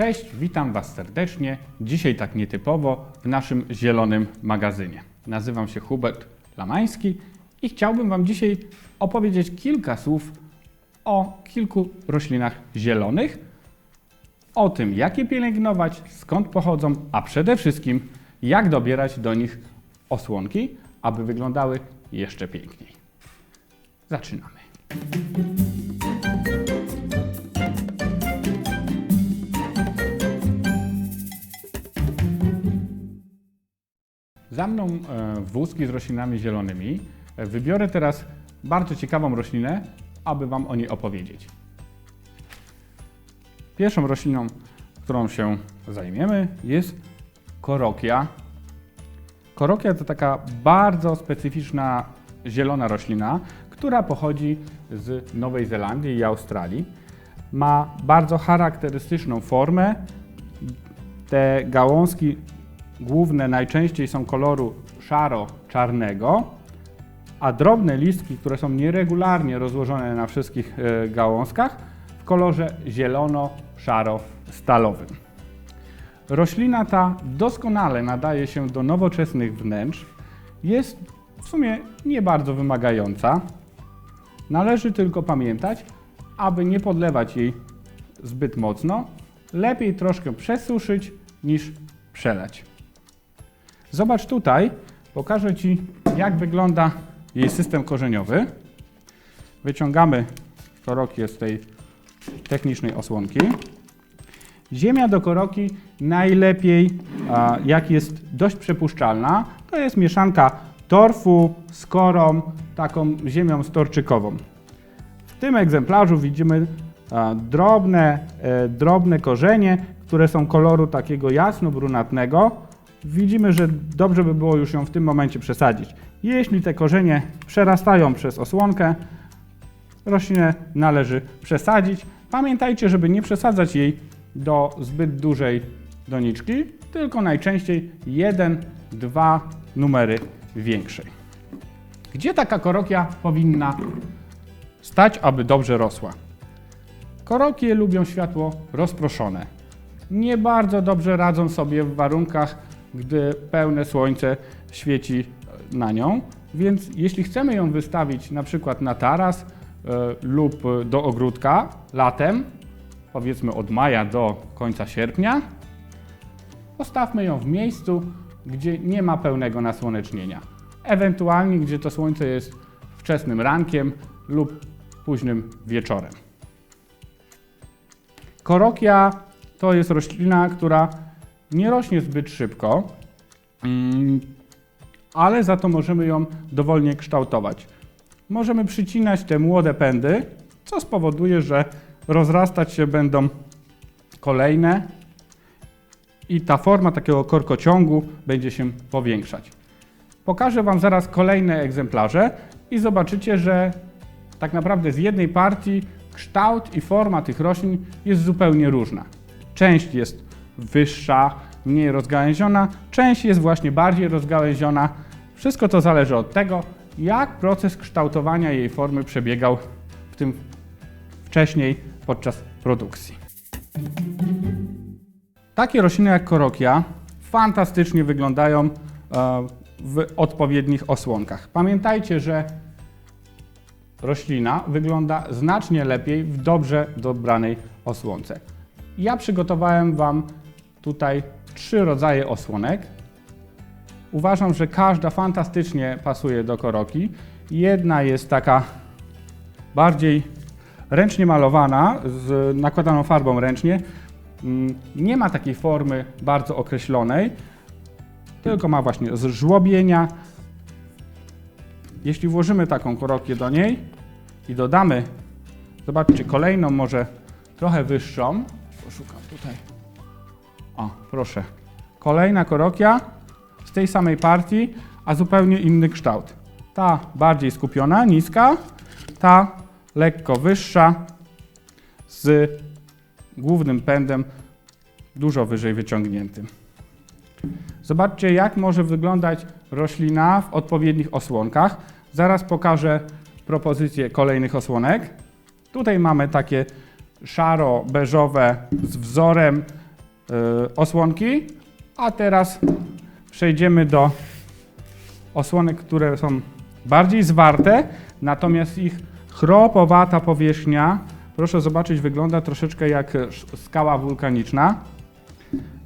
Cześć, witam Was serdecznie. Dzisiaj tak nietypowo w naszym zielonym magazynie. Nazywam się Hubert Lamański i chciałbym Wam dzisiaj opowiedzieć kilka słów o kilku roślinach zielonych, o tym, jak je pielęgnować, skąd pochodzą, a przede wszystkim, jak dobierać do nich osłonki, aby wyglądały jeszcze piękniej. Zaczynamy. Za mną e, wózki z roślinami zielonymi. E, Wybiorę teraz bardzo ciekawą roślinę, aby Wam o niej opowiedzieć. Pierwszą rośliną, którą się zajmiemy, jest korokia. Korokia to taka bardzo specyficzna zielona roślina, która pochodzi z Nowej Zelandii i Australii. Ma bardzo charakterystyczną formę. Te gałązki główne najczęściej są koloru szaro-czarnego, a drobne listki, które są nieregularnie rozłożone na wszystkich e, gałązkach, w kolorze zielono-szaro-stalowym. Roślina ta doskonale nadaje się do nowoczesnych wnętrz. Jest w sumie nie bardzo wymagająca. Należy tylko pamiętać, aby nie podlewać jej zbyt mocno. Lepiej troszkę przesuszyć niż przelać. Zobacz tutaj, pokażę Ci, jak wygląda jej system korzeniowy. Wyciągamy korokię z tej technicznej osłonki. Ziemia do koroki najlepiej, jak jest dość przepuszczalna, to jest mieszanka torfu z korą, taką ziemią storczykową. W tym egzemplarzu widzimy drobne, e, drobne korzenie, które są koloru takiego jasno-brunatnego. Widzimy, że dobrze by było już ją w tym momencie przesadzić. Jeśli te korzenie przerastają przez osłonkę, roślinę należy przesadzić. Pamiętajcie, żeby nie przesadzać jej do zbyt dużej doniczki, tylko najczęściej jeden, dwa numery większej. Gdzie taka korokia powinna stać, aby dobrze rosła? Korokie lubią światło rozproszone. Nie bardzo dobrze radzą sobie w warunkach, gdy pełne słońce świeci na nią, więc jeśli chcemy ją wystawić na przykład na taras e, lub do ogródka latem, powiedzmy od maja do końca sierpnia, postawmy ją w miejscu, gdzie nie ma pełnego nasłonecznienia. Ewentualnie, gdzie to słońce jest wczesnym rankiem lub późnym wieczorem. Korokia to jest roślina, która nie rośnie zbyt szybko, mm, ale za to możemy ją dowolnie kształtować. Możemy przycinać te młode pędy, co spowoduje, że rozrastać się będą kolejne i ta forma takiego korkociągu będzie się powiększać. Pokażę Wam zaraz kolejne egzemplarze i zobaczycie, że tak naprawdę z jednej partii kształt i forma tych roślin jest zupełnie różna. Część jest wyższa, mniej rozgałęziona, część jest właśnie bardziej rozgałęziona. Wszystko to zależy od tego, jak proces kształtowania jej formy przebiegał w tym wcześniej podczas produkcji. Takie rośliny jak korokia fantastycznie wyglądają e, w odpowiednich osłonkach. Pamiętajcie, że roślina wygląda znacznie lepiej w dobrze dobranej osłonce. Ja przygotowałem Wam tutaj trzy rodzaje osłonek. Uważam, że każda fantastycznie pasuje do koroki. Jedna jest taka bardziej ręcznie malowana, z nakładaną farbą ręcznie. Mm, Nie ma takiej formy bardzo określonej, tylko ma właśnie z żłobienia. Jeśli włożymy taką korokię do niej i dodamy, zobaczcie, kolejną może trochę wyższą, poszukam tutaj, o proszę, kolejna korokia z tej samej partii, a zupełnie inny kształt. Ta bardziej skupiona, niska, ta lekko wyższa z głównym pędem dużo wyżej wyciągniętym. Zobaczcie, jak może wyglądać roślina w odpowiednich osłonkach. Zaraz pokażę propozycję kolejnych osłonek. Tutaj mamy takie szaro-beżowe z wzorem osłonki. A teraz przejdziemy do osłonek, które są bardziej zwarte, natomiast ich chropowata powierzchnia, proszę zobaczyć, wygląda troszeczkę jak skała wulkaniczna.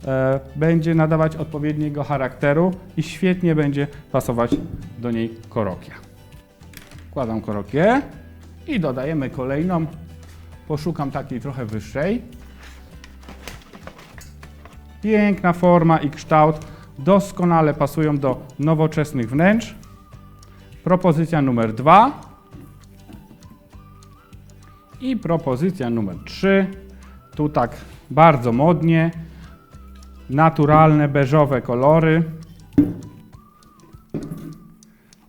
E, będzie nadawać odpowiedniego charakteru i świetnie będzie pasować do niej korokia. Wkładam korokię i dodajemy kolejną. Poszukam takiej trochę wyższej. Piękna forma i kształt doskonale pasują do nowoczesnych wnętrz. Propozycja numer dwa i propozycja numer trzy. Tu tak bardzo modnie, naturalne beżowe kolory.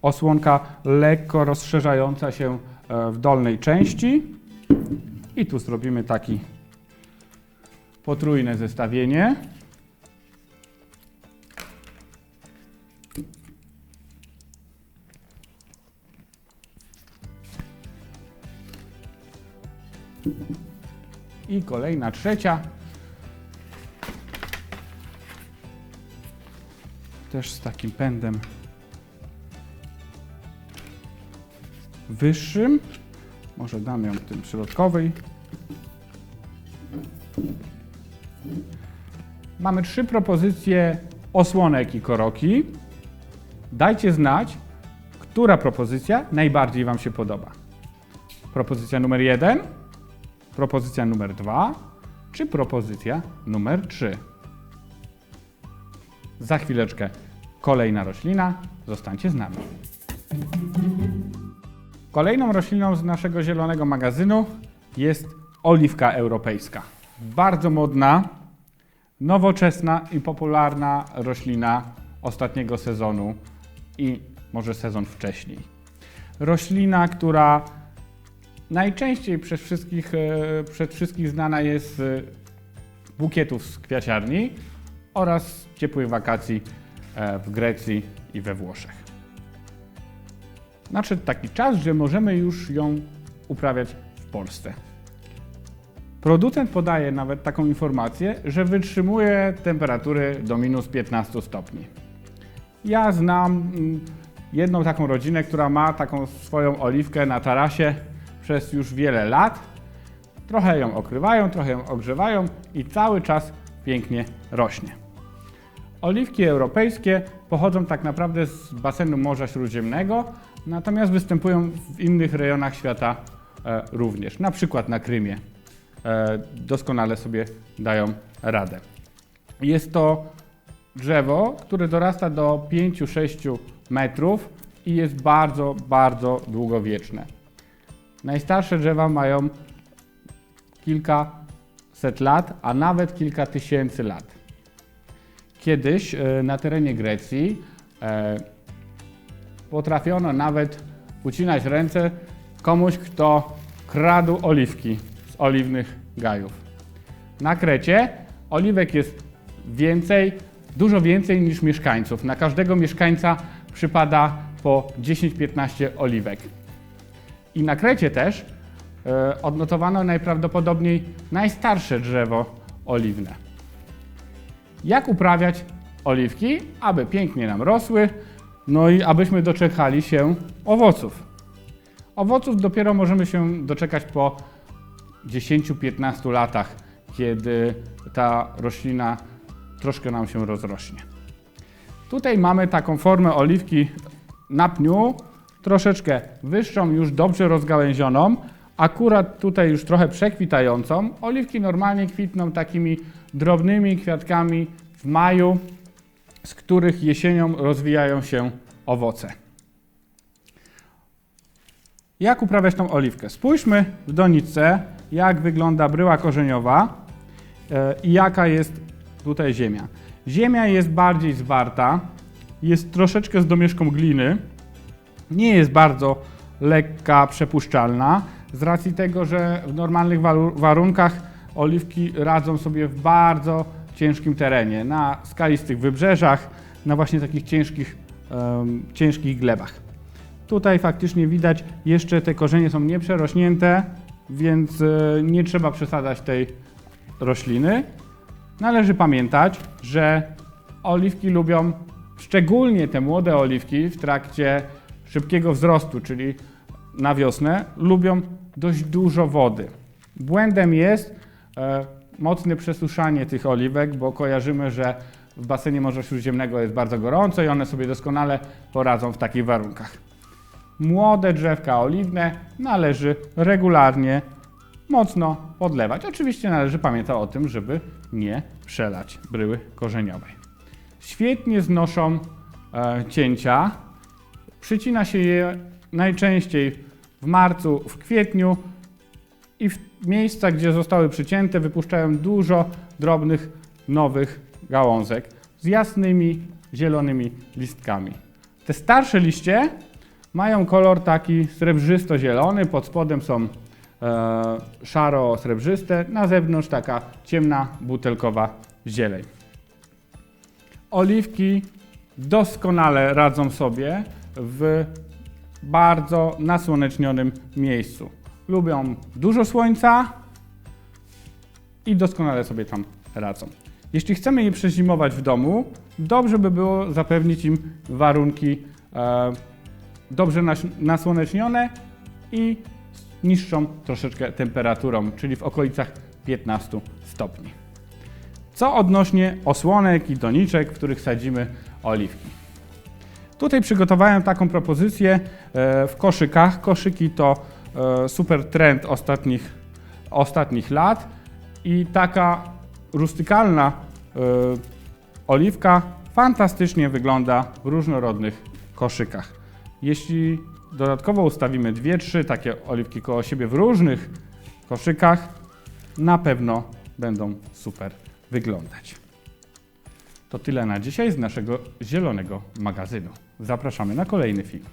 Osłonka lekko rozszerzająca się e, w dolnej części. I tu zrobimy taki potrójne zestawienie. I kolejna trzecia. Też z takim pędem wyższym. Może dam ją w tym środkowej. Mamy trzy propozycje osłonek i koroki. Dajcie znać, która propozycja najbardziej Wam się podoba. Propozycja numer jeden, propozycja numer dwa, czy propozycja numer trzy. Za chwileczkę kolejna roślina. Zostańcie z nami. Kolejną rośliną z naszego zielonego magazynu jest oliwka europejska. Bardzo modna, nowoczesna i popularna roślina ostatniego sezonu i może sezon wcześniej. Roślina, która najczęściej przez wszystkich, e, przez wszystkich znana jest z bukietów z kwiaciarni oraz ciepłych wakacji e, w Grecji i we Włoszech. Nadszedł taki czas, że możemy już ją uprawiać w Polsce. Producent podaje nawet taką informację, że wytrzymuje temperatury do minus 15 stopni. Ja znam mm, jedną taką rodzinę, która ma taką swoją oliwkę na tarasie przez już wiele lat. Trochę ją okrywają, trochę ją ogrzewają i cały czas pięknie rośnie. Oliwki europejskie pochodzą tak naprawdę z basenu Morza Śródziemnego, natomiast występują w innych rejonach świata e, również, na przykład na Krymie. E, doskonale sobie dają radę. Jest to drzewo, które dorasta do 5-6 metrów i jest bardzo, bardzo długowieczne. Najstarsze drzewa mają kilkaset lat, a nawet kilka tysięcy lat. Kiedyś e, na terenie Grecji e, potrafiono nawet ucinać ręce komuś, kto kradł oliwki z oliwnych gajów. Na Krecie oliwek jest więcej, dużo więcej niż mieszkańców. Na każdego mieszkańca przypada po 10-15 oliwek. I na Krecie też e, odnotowano najprawdopodobniej najstarsze drzewo oliwne. Jak uprawiać oliwki, aby pięknie nam rosły, no i abyśmy doczekali się owoców. Owoców dopiero możemy się doczekać po 10-15 latach, kiedy ta roślina troszkę nam się rozrośnie. Tutaj mamy taką formę oliwki na pniu, troszeczkę wyższą, już dobrze rozgałęzioną, akurat tutaj już trochę przekwitającą. Oliwki normalnie kwitną takimi drobnymi kwiatkami w maju, z których jesienią rozwijają się owoce. Jak uprawiać tą oliwkę? Spójrzmy w doniczce, jak wygląda bryła korzeniowa e, i jaka jest tutaj ziemia. Ziemia jest bardziej zwarta, jest troszeczkę z domieszką gliny, nie jest bardzo lekka, przepuszczalna, z racji tego, że w normalnych waru- warunkach oliwki radzą sobie w bardzo ciężkim terenie, na skalistych wybrzeżach, na właśnie takich ciężkich, em, ciężkich glebach. Tutaj faktycznie widać, jeszcze te korzenie są nieprzerośnięte, więc e, nie trzeba przesadzać tej rośliny. Należy pamiętać, że oliwki lubią, szczególnie te młode oliwki w trakcie szybkiego wzrostu, czyli na wiosnę, lubią dość dużo wody. Błędem jest e, mocne przesuszanie tych oliwek, bo kojarzymy, że w basenie Morza Śródziemnego jest bardzo gorąco i one sobie doskonale poradzą w takich warunkach. Młode drzewka oliwne należy regularnie mocno podlewać. Oczywiście należy pamiętać o tym, żeby nie przelać bryły korzeniowej. Świetnie znoszą e, cięcia. Przycina się je najczęściej w marcu, w kwietniu i w miejscach, gdzie zostały przycięte, wypuszczają dużo drobnych, nowych gałązek z jasnymi, zielonymi listkami. Te starsze liście mają kolor taki srebrzysto-zielony, pod spodem są e, szaro-srebrzyste, na zewnątrz taka ciemna, butelkowa zieleń. Oliwki doskonale radzą sobie w bardzo nasłonecznionym miejscu. Lubią dużo słońca i doskonale sobie tam radzą. Jeśli chcemy je przezimować w domu, dobrze by było zapewnić im warunki e, dobrze nas- nasłonecznione i niższą troszeczkę temperaturą, czyli w okolicach 15 stopni. Co odnośnie osłonek i doniczek, w których sadzimy oliwki. Tutaj przygotowałem taką propozycję e, w koszykach. Koszyki to e, super trend ostatnich, ostatnich lat i taka rustykalna e, oliwka fantastycznie wygląda w różnorodnych koszykach. Jeśli dodatkowo ustawimy dwie, trzy takie oliwki koło siebie w różnych koszykach, na pewno będą super wyglądać. To tyle na dzisiaj z naszego zielonego magazynu. Zapraszamy na kolejny film.